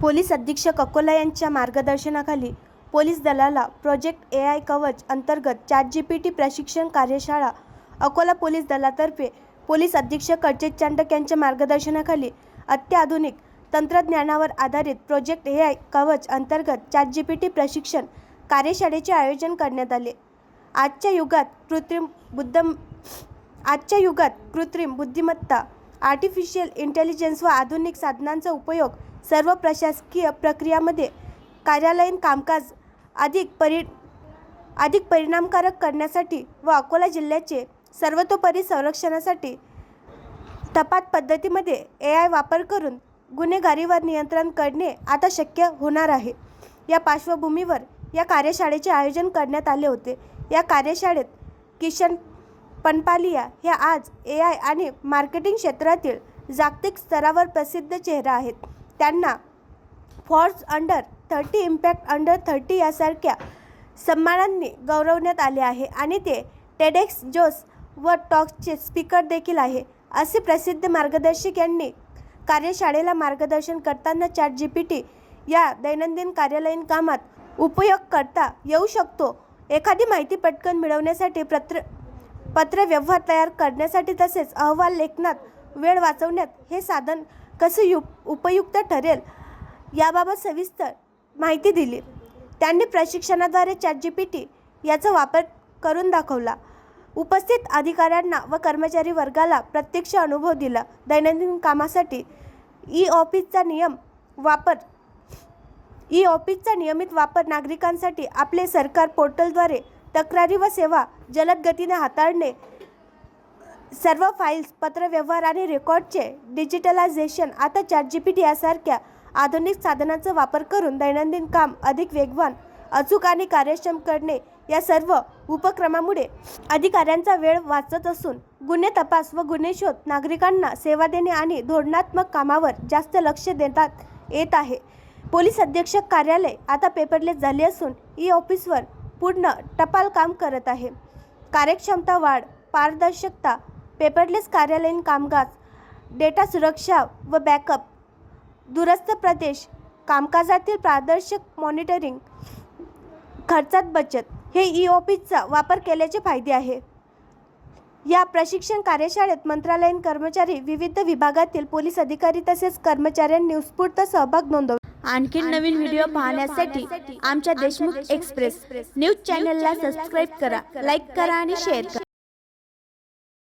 Police अधीक्षक अकोला यांच्या मार्गदर्शनाखाली पोलीस दलाला प्रोजेक्ट ए आय कवच अंतर्गत चॅट जी पी टी प्रशिक्षण कार्यशाळा अकोला पोलीस दलातर्फे पोलीस अधीक्षक अजित चांडक यांच्या मार्गदर्शनाखाली अत्याधुनिक तंत्रज्ञानावर आधारित प्रोजेक्ट ए आय कवच अंतर्गत चॅट जी पी टी प्रशिक्षण कार्यशाळेचे आयोजन करण्यात आले. आजच्या युगात कृत्रिम बुद्धम आजच्या युगात कृत्रिम बुद्धिमत्ता आर्टिफिशियल इंटेलिजन्स व आधुनिक साधनांचा उपयोग सर्व प्रशासकीय प्रक्रियामध्ये कार्यालयीन कामकाज अधिक परि अधिक परिणामकारक करण्यासाठी व अकोला जिल्ह्याचे सर्वतोपरी संरक्षणासाठी तपात पद्धतीमध्ये ए आय वापर करून गुन्हेगारीवर नियंत्रण करणे आता शक्य होणार आहे. या पार्श्वभूमीवर या कार्यशाळेचे आयोजन करण्यात आले होते. या कार्यशाळेत किशन पनपालिया हे आज ए आय आणि मार्केटिंग क्षेत्रातील जागतिक स्तरावर प्रसिद्ध चेहरा आहेत. त्यांना Forbes under thirty impact under thirty यासारख्या सन्मानांनी गौरवण्यात आले आहे आणि ते टेडेक्स जोस व टॉक्सचे स्पीकर देखील आहे असे प्रसिद्ध मार्गदर्शक यांनी कार्यशाळेला मार्गदर्शन करताना चॅट जी पी टी या दैनंदिन कार्यालयीन कामात उपयोग करता येऊ शकतो एखादी माहिती पटकन मिळवण्यासाठी पत्र पत्रव्यवहार तयार करण्यासाठी तसेच अहवाल लेखनात वेळ वाचवण्यात हे साधन कसे यु उपयुक्त ठरेल याबाबत सविस्तर माहिती दिली. त्यांनी प्रशिक्षणाद्वारे चॅट जी पी टी याचा वापर करून दाखवला. उपस्थित अधिकाऱ्यांना व कर्मचारी वर्गाला प्रत्यक्ष अनुभव दिला. दैनंदिन कामासाठी ई ऑफिसचा नियम वापर ई ऑफिसचा नियमित वापर नागरिकांसाठी आपले सरकार पोर्टलद्वारे तक्रारी व सेवा जलद गतीने हाताळणे सर्व फाईल्स पत्रव्यवहार आणि रेकॉर्डचे डिजिटलायझेशन आता चॅट जी पी टी यासारख्या आधुनिक साधनांचा वापर करून दैनंदिन काम अधिक वेगवान अचूक आणि कार्यक्षम करणे या सर्व उपक्रमामुळे अधिकाऱ्यांचा वेळ वाचत असून गुन्हे तपास व गुन्हे शोध नागरिकांना सेवा देणे आणि धोरणात्मक कामावर जास्त लक्ष देतात येत आहे. पोलीस अधीक्षक कार्यालय आता पेपरलेस झाले असून ई ऑफिसवर पूर्ण टपाल काम करत आहे. कार्यक्षमता वाढ पारदर्शकता पेपरलेस कार्यालयीन कामकाज डेटा सुरक्षा व बॅकअप दूरस्थ प्रदेश कामकाजातील पारदर्शक मॉनिटरिंग खर्चात बचत हे ई ऑफिसचा वापर केल्याचे फायदे आहे. या प्रशिक्षण कार्यशाळेत मंत्रालयीन कर्मचारी विविध विभागातील पोलीस अधिकारी तसेच कर्मचाऱ्यांनी उत्स्फूर्त सहभाग नोंदवला. आणखी नवीन व्हिडिओ पाहण्यासाठी आमच्या देशमुख एक्सप्रेस न्यूज चॅनलला सबस्क्राईब करा लाईक करा आणि शेअर करा.